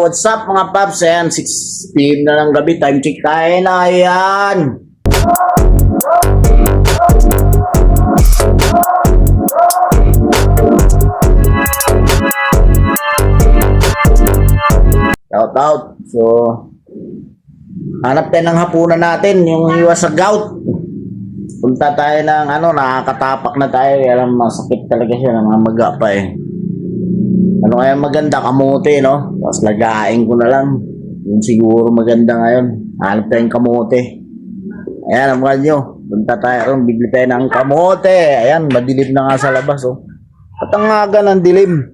What's up mga paps? Ayan, 6pm na ng gabi. Time check tayo na. Ayan. Shout out. So, hanap tayo ng hapunan natin. Yung iwas sa gout. Punta tayo ng ano, nakakatapak na tayo. Alam, masakit talaga siya. Namamaga pa eh. Ano kaya maganda? Kamote, no? Tapos lagain ko na lang. Yun siguro maganda ngayon. Hanap tayong kamote. Ayan, ang mga nyo. Punta tayo ron. Bibili tayo ng kamote. Ayan, madilim na nga sa labas, oh. At ang aga ng dilim.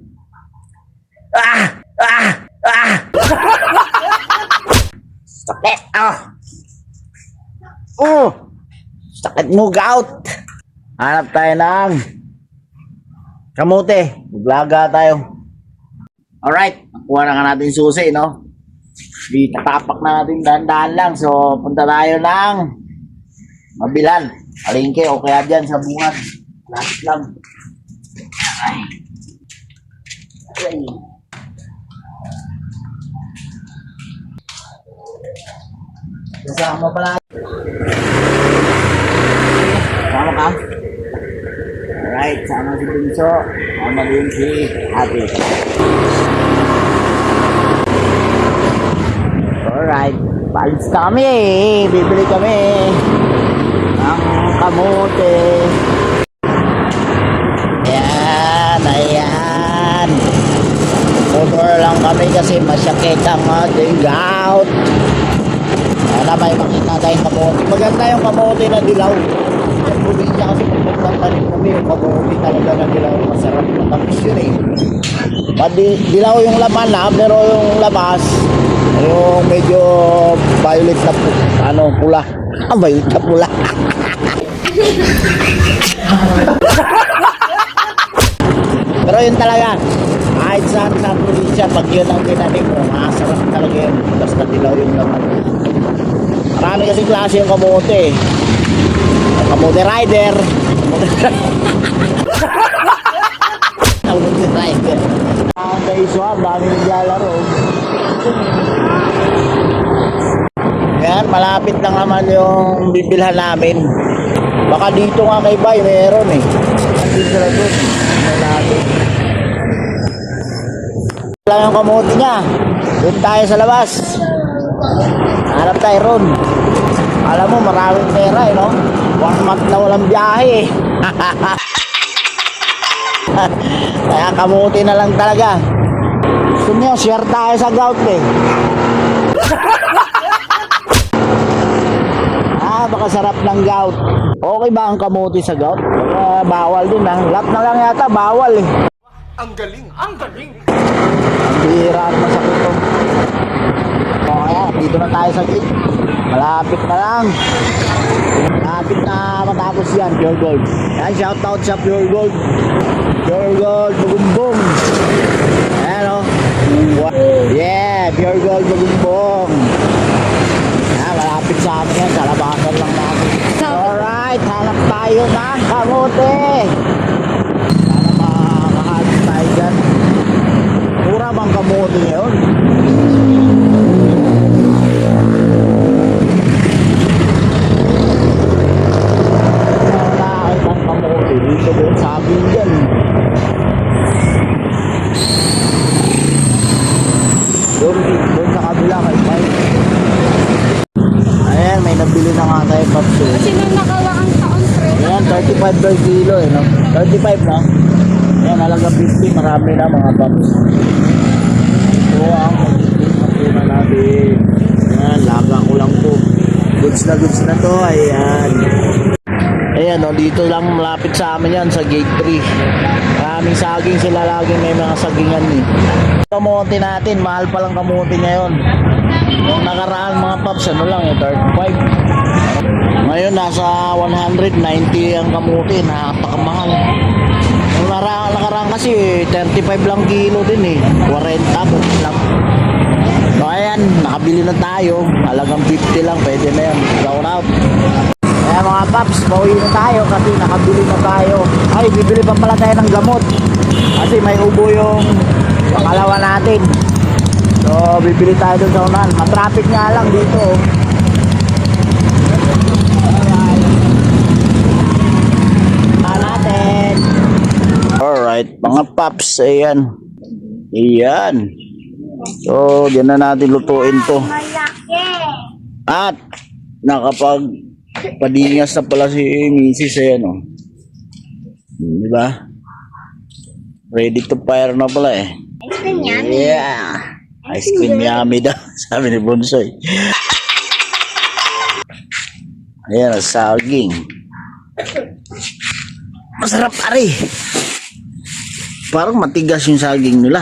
Ah! Ah! Ah! Sakit, ah! Oh! Sakit mo, gout! Hanap tayo ng kamote. Maglaga tayo. Alright, nakuha na nga natin susi, no? Di tatapak na natin dahan-dahan lang. So, punta tayo ng Mabilan. Alingke o kaya dyan sa bungat. Lahat lang. Ay. Ay. Kasama pala. Kasama ka? Alright, sama si Bunso. Sama din si Ate. Alright, balis na kami. Bibili kami ng kamote. Ayan, ayan. Motor lang kami kasi masyakit ang ating gout. Sana may makita tayong kamote. Maganda yung kamote na dilaw. Probinsya kasi rin kami yung kamote talaga na dilaw. Masarap na tapos yun eh. Padi, dilaw yung laman na, pero yung labas, yung medyo violet na pu- ano, pula. Ah, violet na pula. pero yun talaga, kahit saan sa probinsya, pag yun ang tinanim mo, masarap talaga yun. Basta dilaw yung laman. Marami kasi klase yung kamote. eh. Kamote rider. Kamote rider. Ang kaiso, ang dami naglalaro. Yan, malapit lang naman yung bibilhan namin. Baka dito nga kay Bay, meron eh. Doon. Malapit. Lang yung kamote niya. Doon tayo sa labas. Harap tayo ron. Alam mo, maraming pera eh, no? One month na walang biyahe. Kaya kamuti na lang talaga. Gusto niyo, share tayo sa gout eh. ah, baka sarap ng gout. Okay ba ang kamuti sa gout? Baka bawal din ah. Lahat na lang yata, bawal eh. Ang galing! Ang galing! Ang bihira ang masakit to. O kaya, dito na tayo sa gate. Malapit na lang. Malapit na matapos yan, Pure Gold. Yan, shout out sa Pure Gold. Pure Gold, bugumbong. Ayan o. Yeah, Pure Gold, bugumbong. Yan, malapit sa amin yan. Sa labasan lang natin. Alright, hanap tayo ng kamote. Sana makahalis tayo dyan. Mura bang kamote ngayon? Wala kitang kamote dito doon sa amin dyan. Doon, doon sa kabila kay Mike. Ayan, may nabili na nga tayo paps eh. Kasi nung nakalaang taon, pre, Ayan, 35 per kilo eh, no? 35 no? Ayan, halaga 50, marami na mga paps. Ito ang magiging hakuna natin. Ayan, laga ko lang to. Goods na goods na to, ayan. Ayan, no, dito lang malapit sa amin yan, sa gate 3. Maraming saging sila laging may mga sagingan eh. Kamote natin, mahal pa lang kamote ngayon. Nakaraan mga paps, ano lang eh, 35. Ngayon, nasa 190 ang kamuti, napakamahal. Yung nara- nakaraan kasi, 35 lang kilo din eh. 40 po lang. So ayan, nakabili na tayo. Halagang 50 lang, pwede na yan. Shout out. Kaya mga paps, pauwi na tayo kasi nakabili na tayo. Ay, bibili pa pala tayo ng gamot. Kasi may ubo yung pangalawa natin. So, bibili tayo dun sa unahan. Matraffic nga lang dito. oh. Alright. Samahan natin. Alright, mga paps, ayan. Ayan. So, diyan na natin lutuin to. At, nakapag padingas na pala si Mrs. Ayan, oh. Di ba? Ready to fire na pala eh. Yeah. Ice cream yummy daw, sabi ni Bonsoy. Ayan, saging. Masarap pare. Parang matigas yung saging nila.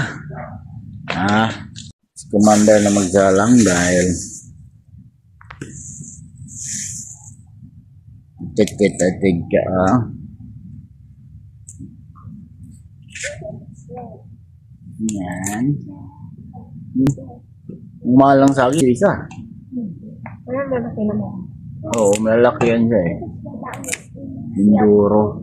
Ah, si Commander na magsalang dahil tit-tit-tit ka ah. Yan. Umalang sa akin isa. Wala mo na mo. Oo, malaki yan siya eh. Enduro.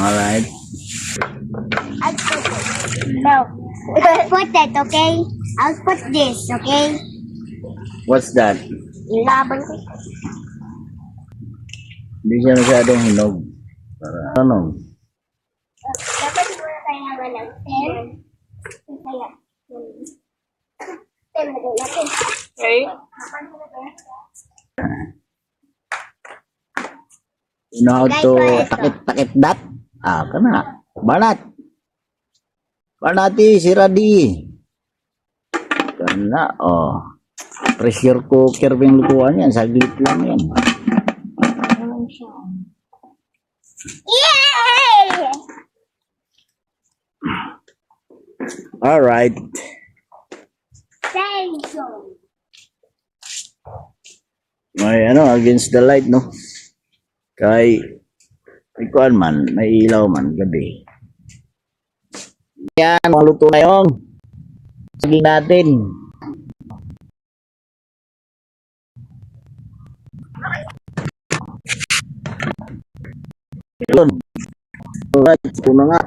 Alright. I'll put no. I'll put that, okay? I'll put this, okay? What's that? Laban ko. Hindi siya masyadong hinog. Para ano? Dapat mo na tayo naman ng 10. Kaya, 10 lagay natin. Okay. You know how to takit-takit that? Ah, kana. Banat. Banati, si Radi. Kana, oh. Pressure cooker pa yung lutuan yan. Saglit lang yan. Yay! Alright. Thank you. May ano, against the light, no? Kay, may kuan man, may ilaw man, gabi. Yan, mga luto na yung saging natin. Yun. Alright, una nga.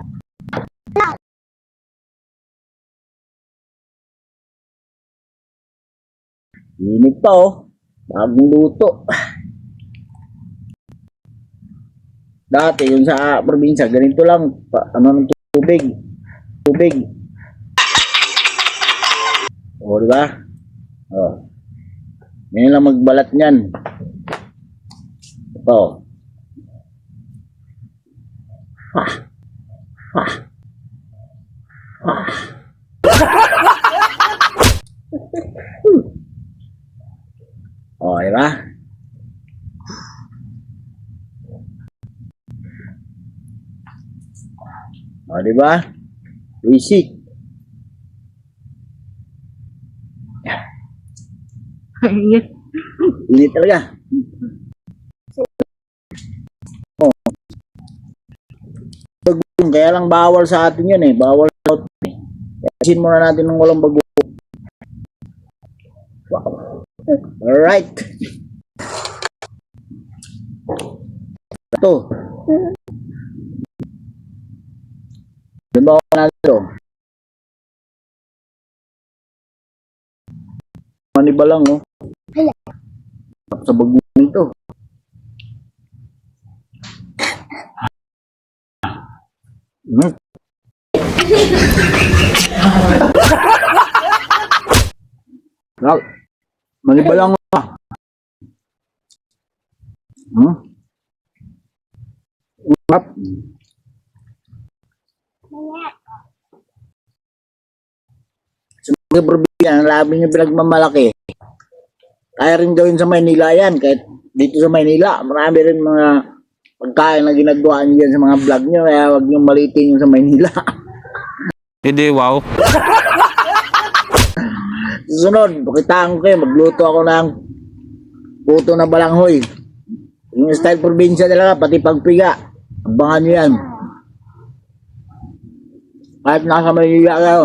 Init pa oh. Bagong luto. Dati yung sa probinsya, ganito lang. Pa, ano ng tubig. Tubig. O, di ba? O. Ngayon lang magbalat niyan. Ito. Ah. Ah. Ah. O, di ba? O, di ba? Basic. Init talaga. O. Bagoong, kaya lang bawal sa atin yun eh. Bawal sa atin eh. Kasin muna natin ng walang bago. Alright. Ito. Ako na ito? Maniba lang, oh. Sa bagong ito. Hmm. Well, maniba lang, oh. Hmm? Up. Sa mga probinsya, ang labi niyo pinagmamalaki. Kaya rin gawin sa Maynila yan. Kahit dito sa Maynila, marami rin mga pagkain na ginagawa niyo dyan sa mga vlog niyo. Kaya huwag niyo malitin yung sa Maynila. Hindi, wow. Susunod, pakitaan ko kayo, magluto ako ng puto na balanghoy. Yung style probinsya talaga, pati pagpiga. Abangan nyo yan. Kahit nasa Maynila kayo.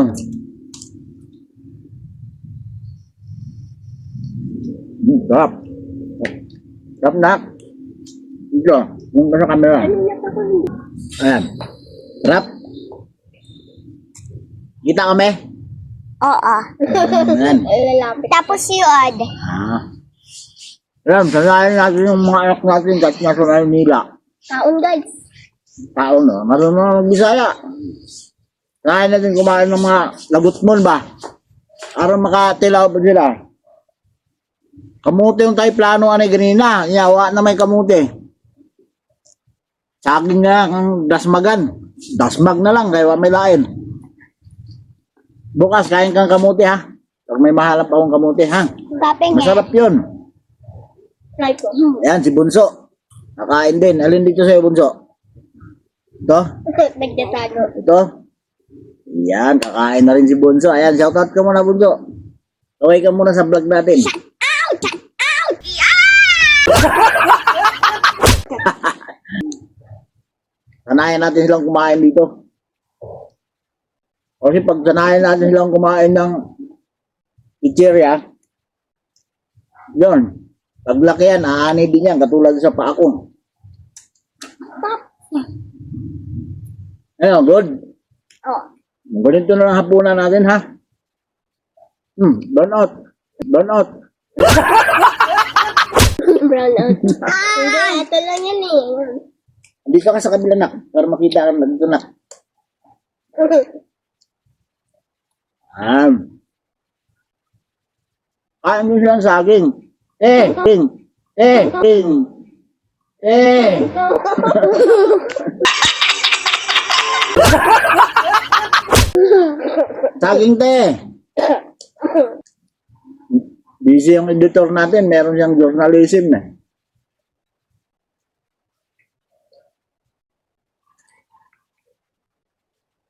Hmm, sarap. Sarap na. Ito, yung sa camera. Ayan. Sarap. Kita kami? Oo. Ayan. Tapos yun. Ah. Ayan, sanayin natin yung mga anak natin kahit nasa Maynila. Kaon guys. Tao no, marunong na mag-Bisaya. Sanayin natin kumain ng mga lagutmon ba? Para makatilaw pa sila. Kamuti yung tayo plano ano ganina. Iyawa na may kamuti. Sa akin nga ang dasmagan. Dasmag na lang, kaya may lain. Bukas, kain kang kamuti ha. Pag may mahalap akong kamuti ha. Masarap yun. Ko. Ayan, si Bunso. Nakain din. Alin dito sa'yo, Bunso? Ito? Nagdatago. Ito? Yan, kakain na rin si Bunso. Ayan, shoutout ka muna, Bunso. Okay ka muna sa vlog natin. Out! Out! Sanayan natin silang kumain dito. Kasi pag sanayan natin silang kumain ng pizzeria, yun, paglaki yan, aani din yan, katulad sa paako. Ayun, good. Oh. Ganito na lang hapunan natin, ha? Hmm, burn out. Burn out. Brown out. ah! Ito lang yan eh. Dito ka sa kabila na, para makita ka na dito na. Ah. Kain mo silang saging. Eh, ting. Eh, ting. Eh. saging te. Busy yung editor natin, meron siyang journalism eh.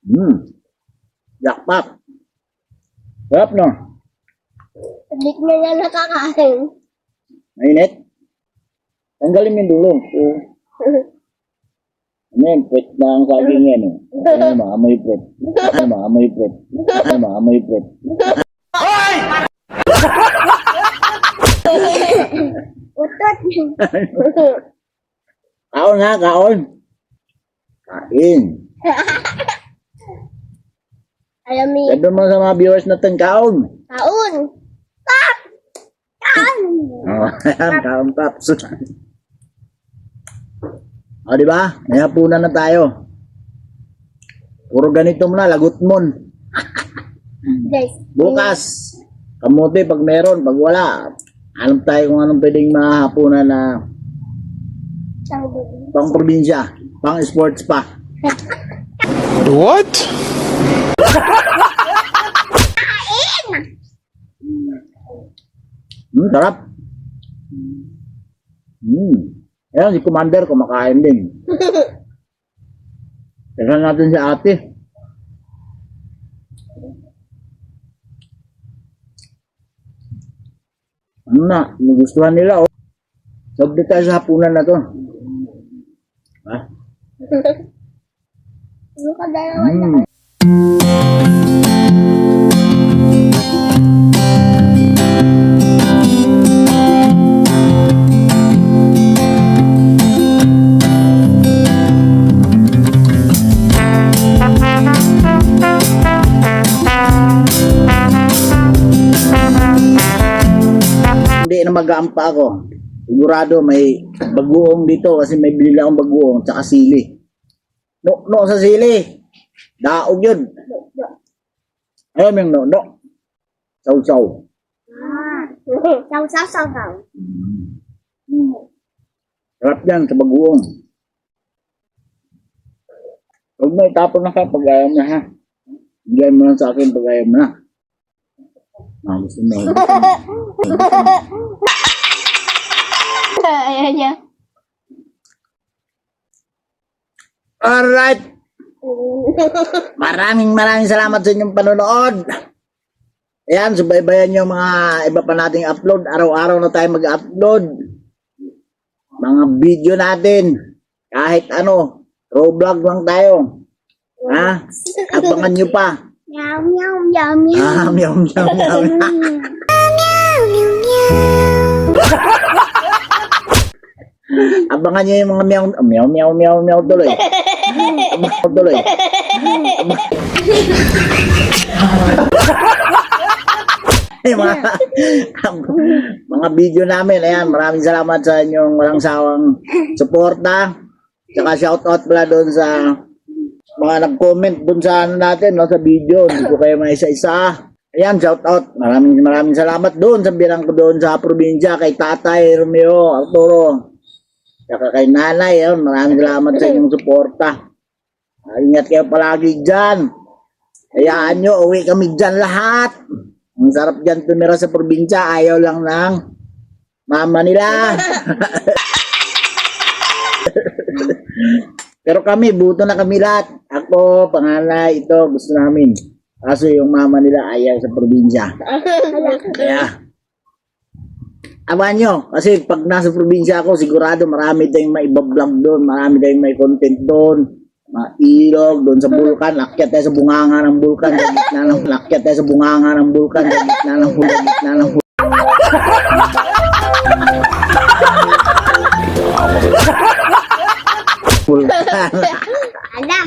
Hmm. Jackpot. Sarap no? Hindi ko na nakakain. Mainit. Tanggalin mo yung dulong. Oo. Ano? Pwet na ang saging yan eh. Ano maamoy pwet. Ano maamoy pwet. Ano maamoy pwet. Utot. Kaon ha, kaon. Kain. Alam mo, Sabi mo sa mga viewers natin, kaon. kaon. Pap! Kaon! Oh, kaon paps. O, di ba? May hapunan na tayo. Puro ganito mo na, lagot mon. Guys, Bukas, kamuti pag meron, pag wala, alam tayo kung anong pwedeng mahapunan na pang probinsya, pang sports pa. What? Hmm, sarap. Hmm. Ayan, si Commander kumakain din. Tignan natin si ate. Ano na, nagustuhan nila, oh. Sabi tayo sa hapunan na to. Ha? Ano ka dalawa? Hmm. Mag-aampa ako. Sigurado may bagoong dito kasi may bilila akong bagoong tsaka sili. No, no sa sili. Daog yun. Ayun yung no, no. Saw-saw. Saw, saw, saw, saw. Sarap yan sa bagoong. Huwag mo itapon na ka pag ayaw mo na ha. Bigyan mo lang sa akin pag ayaw mo na. Ah, gusto mo. gusto mo. Ayan niya. Alright. Maraming maraming salamat sa inyong panonood. Ayan, subaybayan nyo mga iba pa nating upload. Araw-araw na tayo mag-upload. Mga video natin. Kahit ano. Vlog lang tayo. Ha? Abangan nyo pa. Meow, meow, meow, meow. Ah, meow, meow, meow. Meow, meow, meow. Abangan nyo yung mga meow, meow, meow, meow, meow tuloy. Ako tuloy. Mga, mga video namin, ayan, maraming salamat sa inyong walang sawang suporta. Tsaka shoutout pala doon sa mga nag-comment doon sa ano natin, no, sa video. Hindi ko kayo may isa-isa. Ayan, shoutout. Maraming maraming salamat doon sa birang ko doon sa probinsya kay Tatay Romeo Arturo. Tsaka kay Nanay, yun, maraming salamat sa inyong suporta. Ah, ingat kayo palagi dyan. Hayaan nyo, uwi kami dyan lahat. Ang sarap dyan tumira sa probinsya. Ayaw lang ng mama nila. Pero kami, buto na kami lahat. Ako, panganay, ito, gusto namin. Kaso yung mama nila ayaw sa probinsya. Kaya, awan nyo, kasi pag nasa probinsya ako, sigurado marami tayong maibablog doon, marami tayong may content doon, mailog doon sa bulkan, akyat tayo sa bunganga ng bulkan, sa gitna ng, akyat tayo sa bunganga ng bulkan, sa gitna ng, sa gitna ng bulkan. Ala.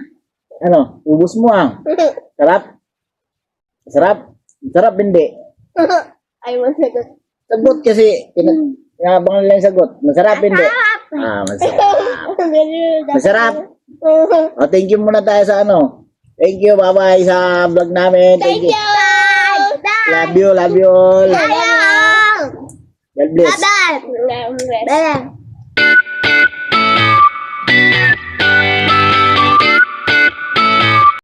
ano, ubus mo ah. Sarap? Sarap? Sarap hindi? Ay, masagot. Sagot kasi, pina- pinabang nila yung sagot. Masarap hindi? Ah, masarap. Masarap. Oh, thank you muna tayo sa ano. Thank you, bye-bye sa vlog namin. Thank you. Bye. Bye. Love you, love you all. Hello. God bless. Bye. Bye.